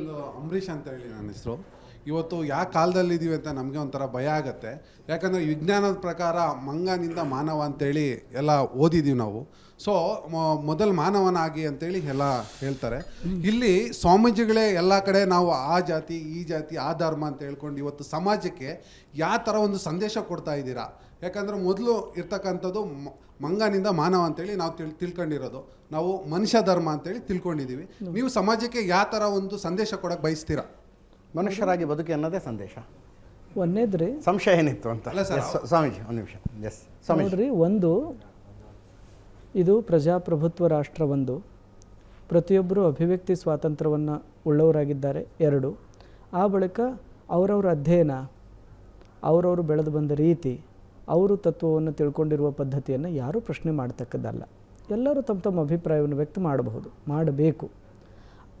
ನಂದು ಅಂಬರೀಷ್ ಅಂತ ಹೇಳಿ ನನ್ನ ಹೆಸರು. ಇವತ್ತು ಯಾವ ಕಾಲದಲ್ಲಿ ಇದ್ದೀವಿ ಅಂತ ನಮಗೆ ಒಂಥರ ಭಯ ಆಗುತ್ತೆ. ಯಾಕಂದರೆ ವಿಜ್ಞಾನದ ಪ್ರಕಾರ ಮಂಗನಿಂದ ಮಾನವ ಅಂತೇಳಿ ಎಲ್ಲ ಓದಿದ್ದೀವಿ ನಾವು. ಸೊ ಮೊದಲು ಮಾನವನಾಗಿ ಅಂತೇಳಿ ಎಲ್ಲ ಹೇಳ್ತಾರೆ. ಇಲ್ಲಿ ಸ್ವಾಮೀಜಿಗಳೇ ಎಲ್ಲ ಕಡೆ ನಾವು ಆ ಜಾತಿ ಈ ಜಾತಿ ಆ ಧರ್ಮ ಅಂತ ಹೇಳ್ಕೊಂಡು ಇವತ್ತು ಸಮಾಜಕ್ಕೆ ಯಾವ ಥರ ಒಂದು ಸಂದೇಶ ಕೊಡ್ತಾ ಇದ್ದೀರಾ? ಯಾಕಂದರೆ ಮೊದಲು ಇರ್ತಕ್ಕಂಥದ್ದು ಮಂಗನಿಂದ ಮಾನವ ಅಂತೇಳಿ ನಾವು ತಿಳ್ ತಿಳ್ಕೊಂಡಿರೋದು. ನಾವು ಮನುಷ್ಯ ಧರ್ಮ ಅಂತೇಳಿ ತಿಳ್ಕೊಂಡಿದ್ದೀವಿ. ನೀವು ಸಮಾಜಕ್ಕೆ ಯಾವ ಥರ ಒಂದು ಸಂದೇಶ ಕೊಡಕ್ಕೆ ಬಯಸ್ತೀರಾ? ಮನುಷ್ಯರಾಗಿ ಬದುಕಿ ಅನ್ನೋದೇ ಸಂದೇಶ. ಒಂದೇದ್ರಿ? ಸಂಶಯ ಏನಿತ್ತು ಅಂತ? ಸ್ವಾಮೀಜಿ ಒಂದು ನಿಮಿಷ. ಎಸ್ ಸ್ವಾಮೀಜಿ. ನೋಡ್ರಿ ಒಂದು ಇದು ಪ್ರಜಾಪ್ರಭುತ್ವ ರಾಷ್ಟ್ರ ಒಂದು. ಪ್ರತಿಯೊಬ್ಬರು ಅಭಿವ್ಯಕ್ತಿ ಸ್ವಾತಂತ್ರ್ಯವನ್ನು ಉಳ್ಳವರಾಗಿದ್ದಾರೆ ಎರಡು. ಆ ಬಳಿಕ ಅವರವರ ಅಧ್ಯಯನ ಅವರವರು ಬೆಳೆದು ಬಂದ ರೀತಿ ಅವರು ತತ್ವವನ್ನು ತಿಳ್ಕೊಂಡಿರುವ ಪದ್ಧತಿಯನ್ನು ಯಾರೂ ಪ್ರಶ್ನೆ ಮಾಡ್ತಕ್ಕದ್ದಲ್ಲ. ಎಲ್ಲರೂ ತಮ್ಮ ತಮ್ಮ ಅಭಿಪ್ರಾಯವನ್ನು ವ್ಯಕ್ತ ಮಾಡಬಹುದು ಮಾಡಬೇಕು.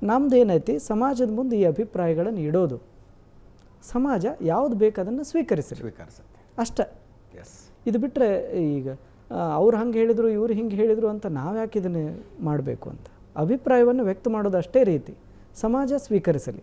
ನಮ್ದು ಏನೈತಿ ಸಮಾಜದ ಮುಂದೆ ಈ ಅಭಿಪ್ರಾಯಗಳನ್ನು ಇಡೋದು ಸಮಾಜ ಯಾವ್ದು ಬೇಕು ಅದನ್ನು ಸ್ವೀಕರಿಸಲಿ ಸ್ವೀಕರಿಸುತ್ತೆ. ಅಷ್ಟೇ. ಎಸ್ ಇದು ಬಿಟ್ಟರೆ ಈಗ ಅವ್ರು ಹಂಗೆ ಹೇಳಿದರು ಇವ್ರು ಹಿಂಗೆ ಹೇಳಿದರು ಅಂತ ನಾವು ಯಾಕೆ ಇದನ್ನು ಮಾಡಬೇಕು ಅಂತ? ಅಭಿಪ್ರಾಯವನ್ನು ವ್ಯಕ್ತ ಮಾಡೋದು ಅಷ್ಟೇ ರೀತಿ. ಸಮಾಜ ಸ್ವೀಕರಿಸಲಿ.